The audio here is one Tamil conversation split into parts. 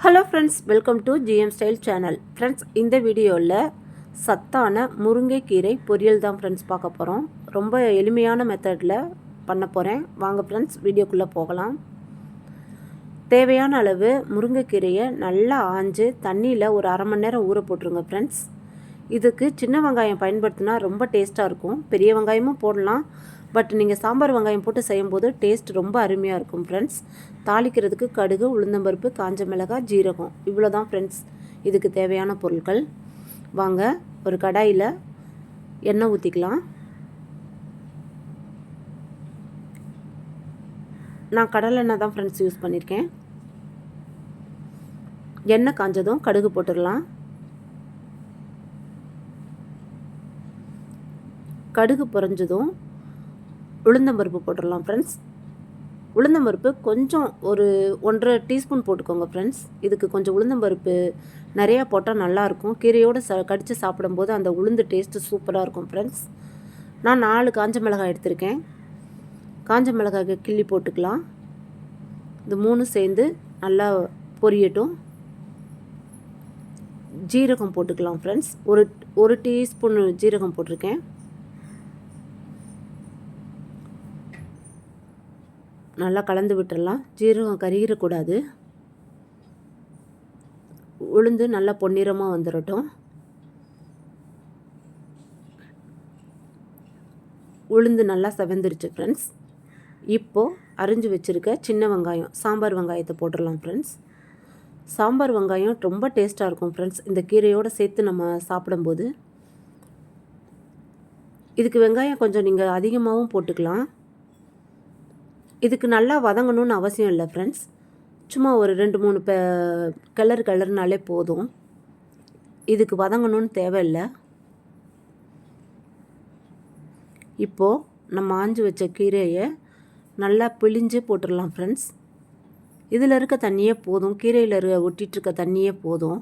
Hello friends welcome to GM style channel friends இந்த வீடியோவில் சத்தான முருங்கைக்கீரை பொரியல் தான் ஃப்ரெண்ட்ஸ் பார்க்க போகிறோம் ரொம்ப எளிமையான மெத்தடில் பண்ண போகிறேன் வாங்க ஃப்ரெண்ட்ஸ் வீடியோக்குள்ளே போகலாம். தேவையான அளவு முருங்கைக்கீரையை நல்லா ஆஞ்சு தண்ணியில் ஒரு அரை மணி நேரம் ஊற போட்டுருங்க ஃப்ரெண்ட்ஸ் இதுக்கு சின்ன வெங்காயம் பயன்படுத்தினா ரொம்ப டேஸ்ட்டாக இருக்கும். பெரிய வெங்காயமும் போடலாம். பட் நீங்கள் சாம்பார் வெங்காயம் போட்டு செய்யும்போது டேஸ்ட் ரொம்ப அருமையாக இருக்கும் ஃப்ரெண்ட்ஸ் தாளிக்கிறதுக்கு கடுகு உளுந்தம்பருப்பு காஞ்ச மிளகாய் ஜீரகம். இவ்வளோ தான் ஃப்ரெண்ட்ஸ் இதுக்கு தேவையான பொருட்கள். வாங்க ஒரு கடாயில் எண்ணெய் ஊற்றிக்கலாம் நான் கடலெண்ணெய் தான் ஃப்ரெண்ட்ஸ் யூஸ் பண்ணியிருக்கேன் எண்ணெய் காஞ்சதும் கடுகு போட்டுடலாம். கடுகு பொறிஞ்சதும் உளுந்தம்பருப்பு போட்டுடலாம் ஃப்ரெண்ட்ஸ் உளுந்தம்பருப்பு கொஞ்சம் ஒரு ஒன்றரை டீஸ்பூன் போட்டுக்கோங்க ஃப்ரெண்ட்ஸ் இதுக்கு கொஞ்சம் உளுந்தம்பருப்பு நிறையா போட்டால் நல்லாயிருக்கும். கீரையோடு ச கடித்து சாப்பிடும்போது அந்த உளுந்து டேஸ்ட்டு சூப்பராக இருக்கும் ஃப்ரெண்ட்ஸ் நான் நாலு காஞ்ச மிளகாய் எடுத்திருக்கேன். காஞ்ச மிளகாய்க்கு கிள்ளி போட்டுக்கலாம். இது மூணும் சேர்ந்து நல்லா பொரியட்டும். ஜீரகம் போட்டுக்கலாம் ஃப்ரெண்ட்ஸ் ஒரு ஒரு டீஸ்பூன் ஜீரகம் போட்டிருக்கேன். நல்லா கலந்து விட்டுடலாம் ஜீரகம் கருகிடக்கூடாது. உளுந்து நல்லா பொன்னிறமாக வந்துடட்டும் உளுந்து நல்லா செவந்துருச்சு ஃப்ரெண்ட்ஸ் இப்போது அரிஞ்சு வச்சுருக்க சின்ன வெங்காயம் சாம்பார் வெங்காயத்தை போட்டுடலாம் ஃப்ரெண்ட்ஸ் சாம்பார் வெங்காயம் ரொம்ப டேஸ்ட்டாக இருக்கும் ஃப்ரெண்ட்ஸ் இந்த கீரையோடு சேர்த்து நம்ம சாப்பிடும்போது. இதுக்கு வெங்காயம் கொஞ்சம் நீங்கள் அதிகமாகவும் போட்டுக்கலாம். இதுக்கு நல்லா வதங்கணும்னு அவசியம் இல்லை ஃப்ரெண்ட்ஸ் சும்மா ஒரு ரெண்டு மூணு ப கலர் கலர்னாலே போதும். இதுக்கு வதங்கணும்னு தேவையில்லை. இப்போது நம்ம ஆஞ்சு வச்ச கீரையை நல்லா பிழிஞ்சு போட்டுடலாம் ஃப்ரெண்ட்ஸ் இதில் இருக்க தண்ணியே போதும். கீரையில் இருக்க ஒட்டிகிட்ருக்க தண்ணியே போதும்.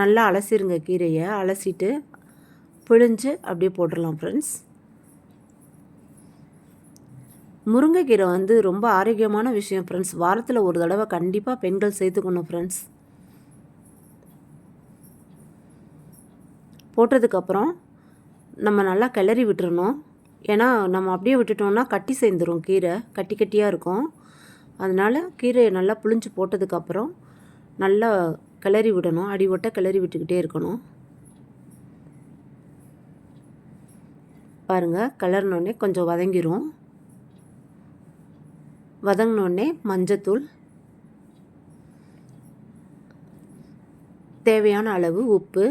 நல்லா அலசிருங்க கீரையை. அலசிட்டு பிழிஞ்சு அப்படியே போட்டுடலாம் ஃப்ரெண்ட்ஸ் முருங்கைக்கீரை வந்து ரொம்ப ஆரோக்கியமான விஷயம் ஃப்ரெண்ட்ஸ் வாரத்தில் ஒரு தடவை கண்டிப்பாக பெண்கள் சேர்த்துக்கணும் ஃப்ரெண்ட்ஸ் போட்டதுக்கப்புறம் நம்ம நல்லா கிளறி விட்டுறணும். ஏன்னா நம்ம அப்படியே விட்டுட்டோம்னா கட்டி சேர்ந்துடும் கீரை. கட்டி கட்டியாக இருக்கும். அதனால் கீரையை நல்லா புளிஞ்சு போட்டதுக்கப்புறம் நல்லா கிளறி விடணும். அடி ஒட்ட கிளறி விட்டுக்கிட்டே இருக்கணும். பாருங்கள் கிளறினோடனே கொஞ்சம் வதங்கிரும். வதங்கினோடனே மஞ்சத்தூள் தேவையான அளவு உப்பு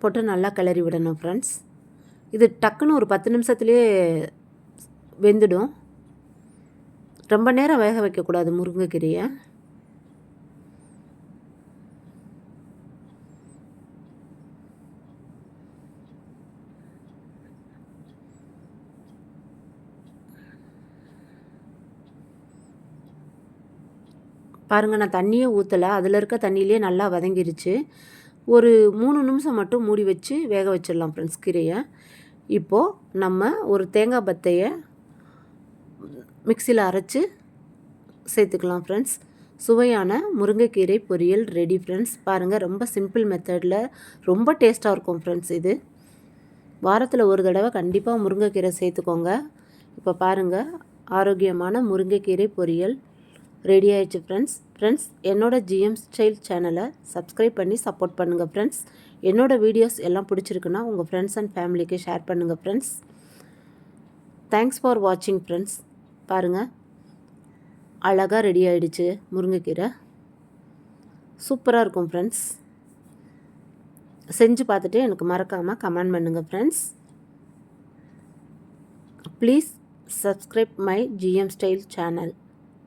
போட்டு நல்லா கிளறி விடணும் ஃப்ரெண்ட்ஸ் இது டக்குன்னு ஒரு பத்து நிமிஷத்துலேயே வெந்துடும். ரொம்ப நேரம் வேக வைக்கக்கூடாது முருங்கைக்கீரையை. பாருங்கள் நான் தண்ணியே ஊற்றலை அதில் இருக்க தண்ணியிலே நல்லா வதங்கிருச்சு. ஒரு மூணு நிமிஷம் மட்டும் மூடி வச்சு வேக வச்சிடலாம் ஃப்ரெண்ட்ஸ் கீரையை. இப்போது நம்ம ஒரு தேங்காய் பத்தையை மிக்சியில் அரைச்சி சேர்த்துக்கலாம் ஃப்ரெண்ட்ஸ் சுவையான முருங்கைக்கீரை பொரியல் ரெடி ஃப்ரெண்ட்ஸ் பாருங்கள் ரொம்ப சிம்பிள் மெத்தடில் ரொம்ப டேஸ்ட்டாக இருக்கும் ஃப்ரெண்ட்ஸ் இது. வாரத்தில் ஒரு தடவை கண்டிப்பாக முருங்கைக்கீரை சேர்த்துக்கோங்க. இப்போ பாருங்கள் ஆரோக்கியமான முருங்கைக்கீரை பொரியல் ரெடி ஆயிடுச்சு ஃப்ரெண்ட்ஸ் ஃப்ரெண்ட்ஸ் என்னோட ஜிஎம் ஸ்டைல் சேனலை சப்ஸ்கிரைப் பண்ணி சப்போர்ட் பண்ணுங்கள் ஃப்ரெண்ட்ஸ் என்னோடய வீடியோஸ் எல்லாம் பிடிச்சிருக்குன்னா உங்கள் ஃப்ரெண்ட்ஸ் அண்ட் ஃபேமிலிக்கு ஷேர் பண்ணுங்கள் ஃப்ரெண்ட்ஸ் தேங்க்ஸ் ஃபார் வாட்சிங் ஃப்ரெண்ட்ஸ் பாருங்கள் அழகாக ரெடி ஆகிடுச்சு முருங்கைக்கீரை. சூப்பராக இருக்கும் ஃப்ரெண்ட்ஸ் செஞ்சு பார்த்துட்டு எனக்கு மறக்காமல் கமெண்ட் பண்ணுங்கள் friends please subscribe my GM style channel